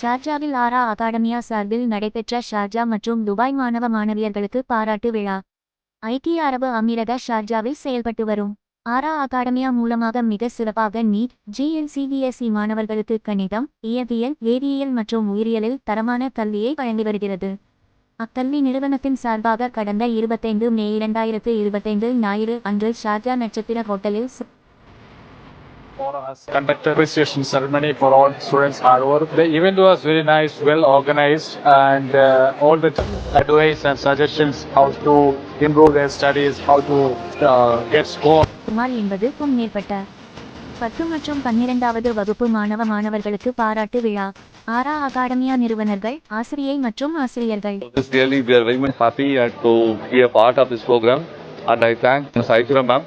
ஷார்ஜாவில் ஆரா அகாடமியா சார்பில் நடைபெற்ற ஷார்ஜா மற்றும் துபாய் மாணவ மாணவியர்களுக்கு பாராட்டு விழா. ஐக்கிய அரபு அமீரக ஷார்ஜாவில் செயல்பட்டு வரும். ஆரா அகாடமியா மூலமாக மிக சிறப்பாக நீட் ஜிஎன்சிபிஎஸ்இ மாணவர்களுக்கு கணிதம் இயற்பியல் வேதியியல் மற்றும் உயிரியலில் தரமான கல்வியை வழங்கி வருகிறது. அக்கல்வி நிறுவனத்தின் சார்பாக கடந்த இருபத்தைந்து மே இரண்டாயிரத்து இருபத்தைந்து ஞாயிறு அன்று ஷார்ஜா நட்சத்திர ஹோட்டலில் conducted appreciation ceremony for all students hard work. The event was very nice, well organized, and uh, all the advice and suggestions how to improve their studies, how to uh, get score. சுமார் எண்பதுக்கும் மேற்பட்ட பத்து மற்றும் பன்னிரெண்டாவது வகுப்பு மாணவ மாணவர்களுக்கு பாராட்டு விழா ஆரா அகாடமியா நிறுவனர்கள் ஆசிரியை மற்றும் ஆசிரியர்கள் This really, we are very much happy uh, to be a part of this program, and I thank Ms. Aishwarya ma'am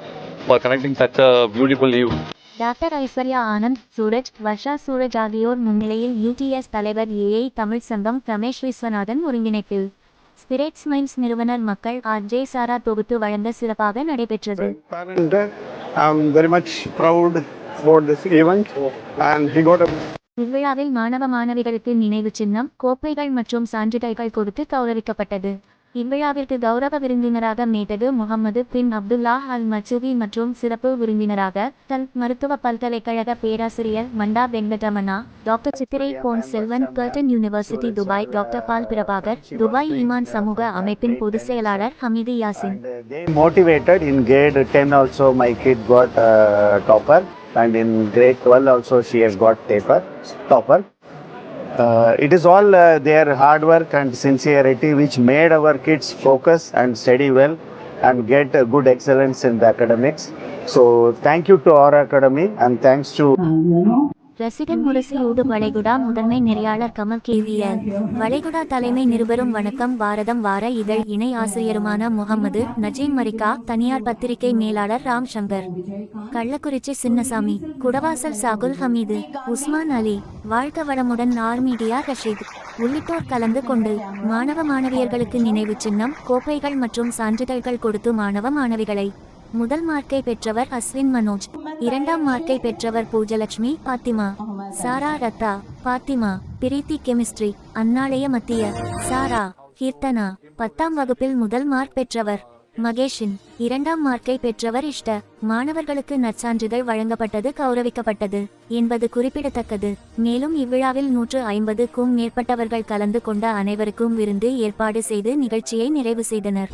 for connecting such a beautiful eve. Doctor Aishwarya Anand Sooraj Varsha Sooraj ஆகியோர் முன்னிலையில் UDS தலைவர் AI Tamil சங்கம் ரமேஷ் விஸ்வநாதன் ஒருங்கிணைப்பில் spirits mines நிறுவனர் மக்கள் R J சாரா தொகுத்து வழங்க சிறப்பாக நடைபெற்றது parent. I'm very much proud about this event and he got a இவ்விழாவில் மாணவ மாணவிகளுக்கு நினைவு சின்னம் கோப்பைகள் மற்றும் சான்றிதழ்கள் கொடுத்து கௌரவிக்கப்பட்டது இவ்விழாவிற்கு கௌரவ விருந்தினராக மேதகு முகமது பின் அப்துல்லா அல் மசூதி மற்றும் சிறப்பு விருந்தினராக தல் மருத்துவ பல்கலைக்கழக பேராசிரியர் Manda Venkataramana doctor Chithirai Pon Selvan Curtin university Dubai doctor Paul Prabhakar Dubai ஈமான் சமூக அமைப்பின் பொதுச் செயலாளர் Hameed Yasin. Motivated in grade 10 also my kid got uh, topper and in grade 12 also she has got taper topper. Uh, it is all uh, their hard work and sincerity which made our kids focus and study well and get uh, good excellence in the academics. So thank you to our academy and thanks to ரசிகன் முரசு ஊடு வளைகுடா முதன்மை நெறியாளர் Kamal caviar வளைகுடா தலைமை நிருபரும் வணக்கம் பாரதம் வார இதழ் இணை ஆசிரியருமான முகமது நஜீம் மரிகா தனியார் பத்திரிகை மேலாளர் ராம் சங்கர் கள்ளக்குறிச்சி சின்னசாமி குடவாசல் சாகுல் ஹமீது உஸ்மான் அலி வாழ்க வளமுடன் ஆர் மீடியா ரஷீத். உள்ளிட்டோர் கலந்து கொண்டு மாணவ மாணவியர்களுக்கு நினைவு சின்னம் கோப்பைகள் மற்றும் சான்றிதழ்கள் கொடுத்து மாணவ மாணவிகளை முதல் மார்க்கை பெற்றவர் அஸ்வின் மனோஜ். இரண்டாம் மார்க்கை பெற்றவர் பூஜலட்சுமி பாத்திமா. சாரா ரத்தா பாத்திமா. பிரீத்தி கெமிஸ்ட்ரி. அன்னாலய மத்திய. சாரா கீர்த்தனா. பத்தாம் வகுப்பில் முதல் மார்க் பெற்றவர் மகேஷின். இரண்டாம் மார்க்கை பெற்றவர் இஷ்ட. மாணவர்களுக்கு நற்சான்றிதழ் வழங்கப்பட்டது கௌரவிக்கப்பட்டது என்பது குறிப்பிடத்தக்கது. மேலும் இவ்விழாவில் நூற்று ஐம்பதுக்கும் மேற்பட்டவர்கள் கலந்து கொண்ட அனைவருக்கும் விருந்து ஏற்பாடு செய்து நிகழ்ச்சியை நிறைவு செய்தனர்.